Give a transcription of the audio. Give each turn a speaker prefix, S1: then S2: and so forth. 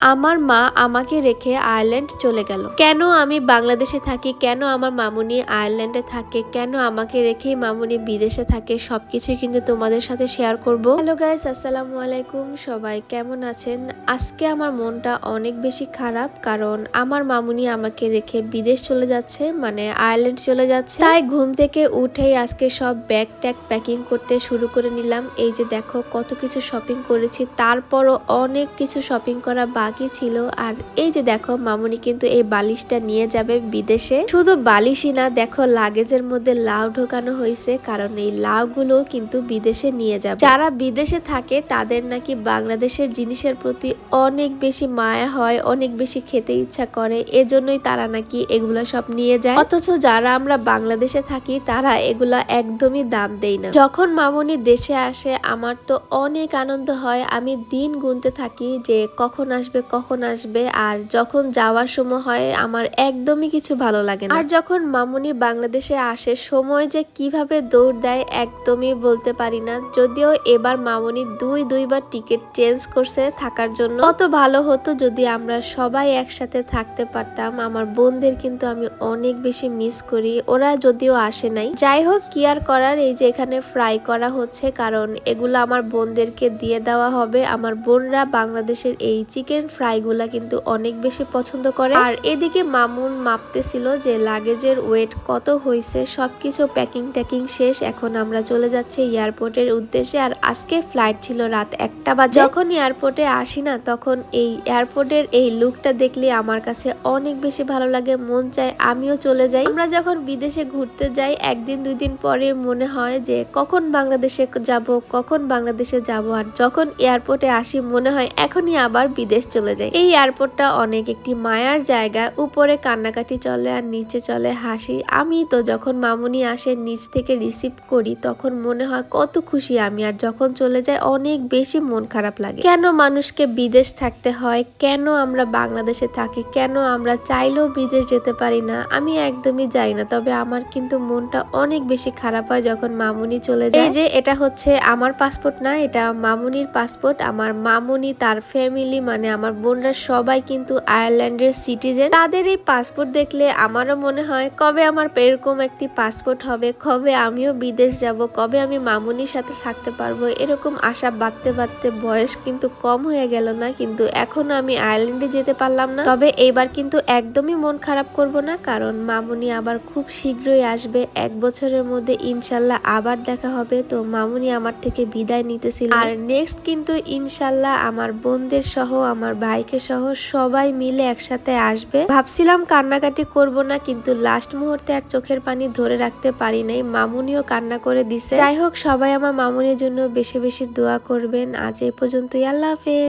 S1: আমার মা আমাকে রেখে আয়ারল্যান্ড চলে গেল। কেন আমি বাংলাদেশে থাকি? কেন আমার মামুনি আয়ারল্যান্ডে থাকে? কেন আমাকে রেখেই মামুনি বিদেশে থাকে? সবকিছুই কিন্তু তোমাদের সাথে শেয়ার করব। হ্যালো গাইস আসসালামু আলাইকুম। সবাই কেমন আছেন? আজকে আমার মনটা অনেক বেশি খারাপ কারণ আমার মামুনি আমাকে রেখে বিদেশ চলে যাচ্ছে মানে আয়ারল্যান্ড চলে যাচ্ছে। তাই ঘুম থেকে উঠেই আজকে সব ব্যাগ ট্যাগ প্যাকিং করতে শুরু করে নিলাম। এই যে দেখো কত কিছু শপিং করেছি, তারপরও অনেক কিছু শপিং করা বাকি ছিল আর এই যে দেখো, মামুনি কিন্তু এই বালিশটা নিয়ে যাবে বিদেশে। শুধু বালিশই না, দেখো, লাগেজের মধ্যে লাউ ঢোকানো হয়েছে। কারণ এই লাউগুলো কিন্তু বিদেশে নিয়ে যাবে। যারা বিদেশে থাকে, তাদের নাকি বাংলাদেশের জিনিসের প্রতি অনেক বেশি মায়া হয়, অনেক বেশি খেতে ইচ্ছা করে। এজন্যই তারা নাকি এগুলো সব নিয়ে যায়। অথচ যারা আমরা বাংলাদেশে থাকি, তারা এগুলা একদমই দাম দেই না। যখন মামুনি দেশে আসে, আমার তো অনেক আনন্দ হয়। আমি দিন গুনতে থাকি যে কখন আসবে কখন আসবে, আর যখন যাওয়ার সময় হয়, আমার একদমই কিছু ভালো লাগে না। আর যখন মামুনি বাংলাদেশে আসে, সময় যে কীভাবে দৌড় দেয় একদমই বলতে পারি না। যদিও এবার মামুনি দুই, দুইবার টিকিট চেঞ্জ করছে থাকার জন্য। কত ভালো হতো যদি আমরা সবাই একসাথে থাকতে পারতাম। আমার বোনদের কিন্তু আমি অনেক বেশি মিস করি, ওরা যদিও আসে নাই। যাই হোক, কি আর করার, এই যে এখানে ফ্রাই করা হচ্ছে, কারণ এগুলো আমার বোনদেরকে দিয়ে দেওয়া হবে। আমার বোনরা বাংলাদেশের এই চিকেন ফ্রাইগুলা কিন্তু অনেক বেশি পছন্দ করে। আর এদিকে মামুন মাপতেছিল যে লাগেজের ওয়েট কত হয়েছে সবকিছু প্যাকিং ট্যাকিং শেষ, এখন আমরা চলে যাচ্ছি এয়ারপোর্টের উদ্দেশ্যে। আর আজকে ফ্লাইট ছিল রাত একটা বা যখন এয়ারপোর্টে আসি না, তখন এই এয়ারপোর্টের এই লুকটা দেখলে আমার কাছে অনেক বেশি ভালো লাগে, মন চায় আমিও চলে যাই। আমরা যখন বিদেশে ঘুরতে যাই, একদিন দুই দিন পরে মনে হয় যে কখন বাংলাদেশে যাব, কখন বাংলাদেশে যাব। আর যখন এয়ারপোর্টে আসি, মনে হয় এখনই আবার বিদেশ চলে যাই এই এয়ারপোর্টটা অনেক একটি মায়ার জায়গা। উপরে কান্নাকাটি চলে আর নিচে চলে হাসি। আমি তো যখন মামুনি আসে নিচ থেকে রিসিভ করি, তখন মনে হয় কত খুশি আমি। আর যখন চলে যায়, অনেক বেশি মন খারাপ লাগে। কেন মানুষকে বিদেশ থাকতে হয়? কেন আমরা বাংলাদেশে থাকি? কেন আমরা চাইলেও বিদেশ যেতে পারি না? আমি একদমই যাই না। তবে আমার কিন্তু মনটা অনেক বেশি খারাপ হয় যখন মামুনি চলে যায়। এই যে, এটা হচ্ছে আমার পাসপোর্ট না, এটা মামুনির পাসপোর্ট আমার মামুনি তার ফ্যামিলি মানে আমার বোনরা সবাই কিন্তু আয়ারল্যান্ডের সিটিজেন। তাদের এই পাসপোর্ট দেখলে আমারও মনে হয়, কবে আমার এরকম একটি পাসপোর্ট হবে, কবে আমিও বিদেশ যাব, কবে আমি মামুনির সাথে থাকতে পারব, এরকম আশা বাড়তে বাড়তে বয়স কিন্তু কম হয়ে গেল না, কিন্তু এখনও আমি আয়ারল্যান্ডে যেতে পারলাম না। তবে এইবার কিন্তু একদমই মন খারাপ করব না, কারণ মামুনি আবার খুব শীঘ্রই আসবে, এক বছরের মধ্যে ইনশাল্লাহ আবার দেখা হবে। তো মামুনি আমার থেকে বিদায় নিতেছিল। আর নেক্সট কিন্তু ইনশাল্লাহ আমার বোনদের সহ আমার ভাইকে সহ সবাই মিলে একসাথে আসবে। ভাবছিলাম কান্নাকাটি করব না, কিন্তু লাস্ট মুহূর্তে আর চোখের পানি ধরে রাখতে পারি নাই। মামুনিও কান্না করে দিছে। যাই হোক, সবাই আমার মামুনির জন্য বেশি বেশি দোয়া করবেন। আজ এ পর্যন্তই। আল্লাহ হাফেজ।